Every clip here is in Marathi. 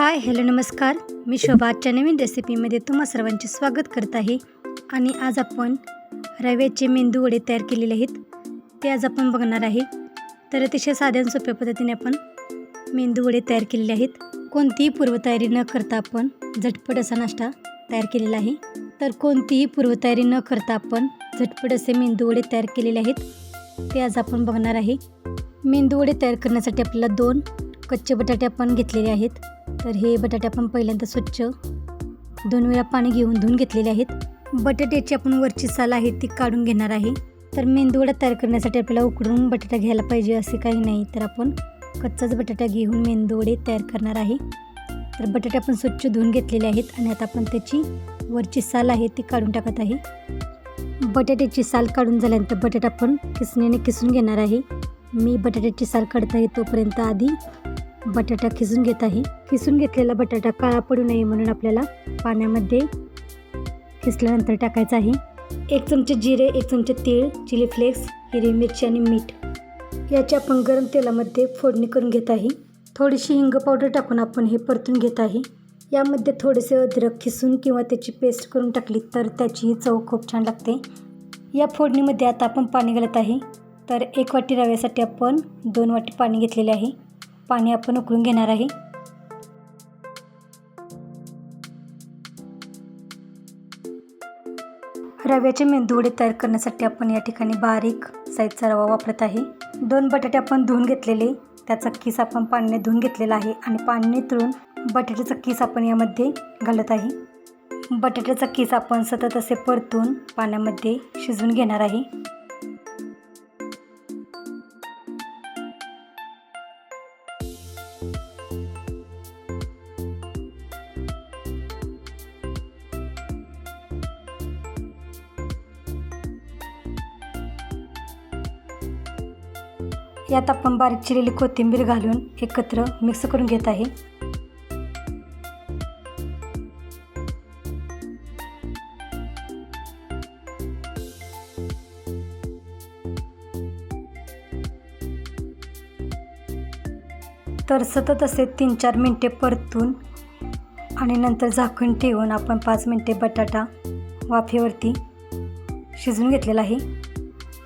हाय हॅलो नमस्कार. मी शोभा. आजच्या नवीन रेसिपीमध्ये तुम्हा सर्वांचे स्वागत करत आहे. आणि आज आपण रव्याचे मेंदू वडे तयार केलेले आहेत. ते आज आपण बघणार आहे. तर अतिशय साध्या सोप्या पद्धतीने आपण मेंदू वडे तयार केलेले आहेत. कोणतीही पूर्वतयारी न करता आपण झटपट असा नाश्ता तयार केलेला आहे. तर कोणतीही पूर्वतयारी न करता आपण झटपट असे मेंदू वडे तयार केलेले आहेत. ते आज आपण बघणार आहे. मेंदू वडे तयार करण्यासाठी आपल्याला दोन कच्चे बटाटे आपण घेतलेले आहेत. तर हे बटाटे आपण पहिल्यांदा स्वच्छ दोन वेळा पाणी घेऊन धुवून घेतलेले आहेत. बटाट्याची आपण वरची साल आहे ती काढून घेणार आहे. तर मेंदूवडा तयार करण्यासाठी आपल्याला उकडून बटाटा घ्यायला पाहिजे असे काही नाही. तर आपण कच्चाच बटाटा घेऊन मेंदूवडे तयार करणार आहे. तर बटाटे आपण स्वच्छ धुवून घेतलेले आहेत आणि आता आपण त्याची वरची साल आहे ती काढून टाकत आहे. बटाट्याची साल काढून झाल्यानंतर बटाटा आपण किसणीने किसून घेणार आहे. मी बटाट्याची साल काढत आहे तोपर्यंत आधी बटाटा खिसून घेत आहे. खिसून घेतलेला बटाटा काळा पडू नये म्हणून आपल्याला पाण्यामध्ये खिसल्यानंतर टाकायचं आहे. एक चमचे जिरे एक चमचे तीळ चिली फ्लेक्स हिरवी मिरची आणि मीठ. याची आपण गरम तेलामध्ये फोडणी करून घेत आहे. थोडीशी हिंग पावडर टाकून आपण हे परतून घेत आहे. यामध्ये थोडेसे अद्रक खिसून किंवा त्याची पेस्ट करून टाकली तर त्याची चव खूप छान लागते. या फोडणीमध्ये आता आपण पाणी घालत आहे. तर एक वाटी रव्यासाठी आपण दोन वाटी पाणी घेतलेले आहे. पाणी आपण उकळून घेणार आहे. रव्याचे मेंदूवडे तयार करण्यासाठी आपण या ठिकाणी बारीक साईजचा रवा वापरत आहे. दोन बटाटे आपण धुवून घेतलेले त्याचा किस आपण पाण्याने धुवून घेतलेला आहे आणि पाणी नितळून बटाट्याचा किस आपण यामध्ये घालत आहे. बटाट्याचा किस आपण सतत असे परतून पाण्यामध्ये शिजवून घेणार आहे. यात आपण बारीक चिरलेली कोथिंबीर घालून एकत्र मिक्स करून घेत आहे. तर सतत असे तीन चार मिनटे परतून आणि नंतर झाकण ठेवून आपण पाच मिनटे बटाटा वाफेवरती शिजून घेतलेला आहे.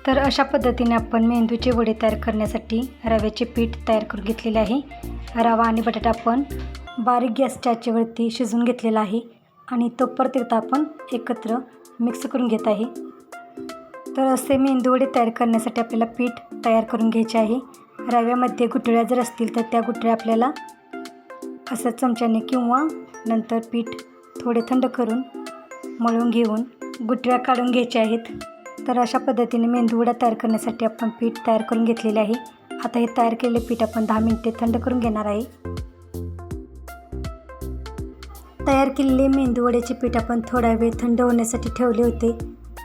तर अशा पद्धतीने आपण मेंदूचे वडे तयार करण्यासाठी रव्याचे पीठ तयार करून घेतलेले आहे. रवा आणि बटाटा आपण बारीक गॅसच्या आचेवरती शिजून घेतलेला आहे आणि तो परत एकदा आपण एकत्र मिक्स करून घेत आहे. तर असे मेंदू वडे तयार करण्यासाठी आपल्याला पीठ तयार करून घ्यायचे आहे. रव्यामध्ये गुठळ्या जर असतील तर त्या गुठळ्या आपल्याला असं चमच्याने किंवा नंतर पीठ थोडे थंड करून मळून घेऊन गुठळ्या काढून घ्यायच्या आहेत. तर अशा पद्धतीने मेंदूवडा तयार करण्यासाठी आपण पीठ तयार करून घेतलेले आहे. आता हे तयार केलेले पीठ आपण दहा मिनटे थंड करून घेणार आहे. तयार केलेले मेंदूवड्याचे पीठ आपण थोडा वेळ थंड होण्यासाठी ठेवले होते.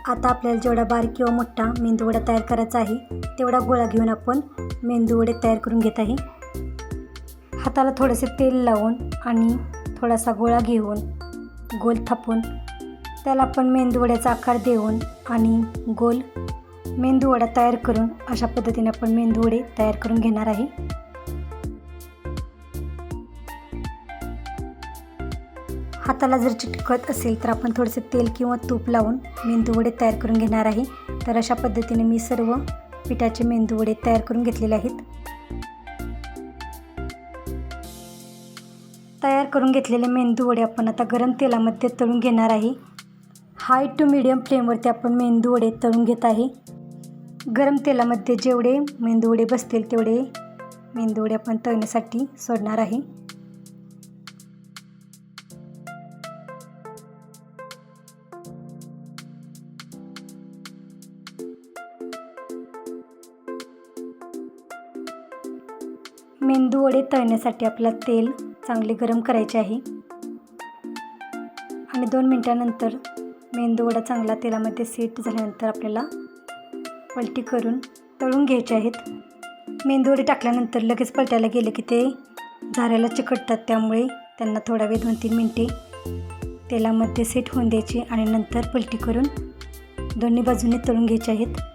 आता आपल्याला जेवढा बारीक किंवा मोठा मेंदूवडा तयार करायचा आहे तेवढा गोळा घेऊन आपण मेंदूवडे तयार करून घेत आहे. हाताला थोडेसे तेल लावून आणि थोडासा गोळा घेऊन गोल थापून त्याला आपण मेंदूवड्याचा आकार देऊन आणि गोल मेंदूवडा तयार करून अशा पद्धतीने आपण मेंदूवडे तयार करून घेणार आहे. हाताला जर चिटकत असेल तर आपण थोडेसे तेल किंवा तूप लावून मेंदूवडे तयार करून घेणार आहे. तर अशा पद्धतीने मी सर्व पिठाचे मेंदूवडे तयार करून घेतलेले आहेत. तयार करून घेतलेले मेंदू वडे आपण आता गरम तेलामध्ये तळून घेणार आहे. हाय टू मिडियम फ्लेमवरती आपण मेंदू वडे तळून घेत आहे. गरम तेलामध्ये जेवढे मेंदू वडे बसतील तेवढे मेंदू वडे आपण तळण्यासाठी सोडणार आहे. मेंदू वडे तळण्यासाठी आपल्याला तेल चांगले गरम करायचे आहे. आणि दोन मिनटानंतर मेंदू वडा चांगला तेलामध्ये सेट झाल्यानंतर आपल्याला पलटी करून तळून घ्यायचे आहेत. मेंदू वडे टाकल्यानंतर लगेच पलटायला गेले की ते झाऱ्याला चिकटतात. त्यामुळे त्यांना थोडा वेळ दोन तीन मिनटे तेलामध्ये सेट होऊन द्यायचे आणि नंतर पलटी करून दोन्ही बाजूने तळून घ्यायचे आहेत.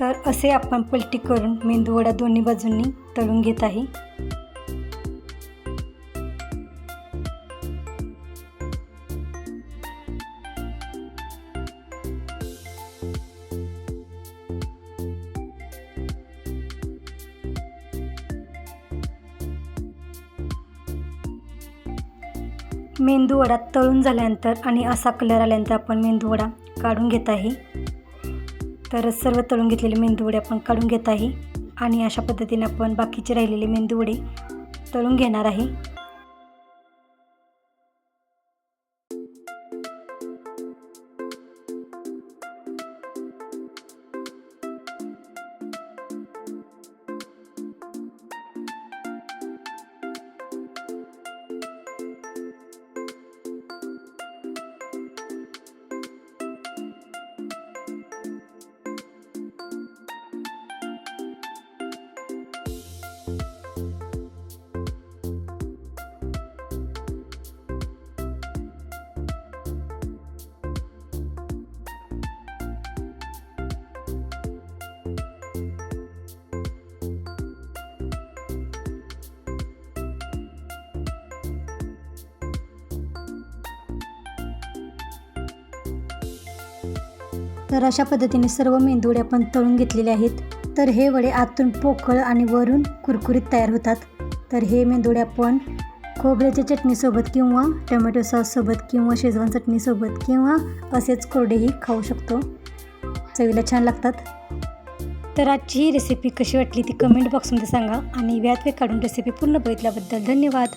तर असे आपण पलटी करून मेंदूवडा दोन्ही बाजूंनी तळून घेत आहे. मेंदू वडा तळून झाल्यानंतर आणि असा कलर आल्यानंतर आपण मेंदू वडा काढून घेत आहे. तर सर्व तळून घेतलेले मेंदूवडे आपण काढून घेत आहे. आणि अशा पद्धतीने आपण बाकीचे राहिलेले मेंदूवडे तळून घेणार आहे. तर अशा पद्धतीने सर्व मेंदुवडे आपण तळून घेतलेले आहेत. तर हे वडे आतून पोकळ आणि वरून कुरकुरीत तयार होतात. तर हे मेंदुवडे आपण खोबऱ्याच्या चटणीसोबत किंवा टोमॅटो सॉससोबत किंवा शेजवान चटणीसोबत किंवा असेच कोरडेही खाऊ शकतो. चवीला छान लागतात. तर आजची ही रेसिपी कशी वाटली ती कमेंट बॉक्समध्ये सांगा आणि व्यात वे काढून रेसिपी पूर्ण बघितल्याबद्दल धन्यवाद.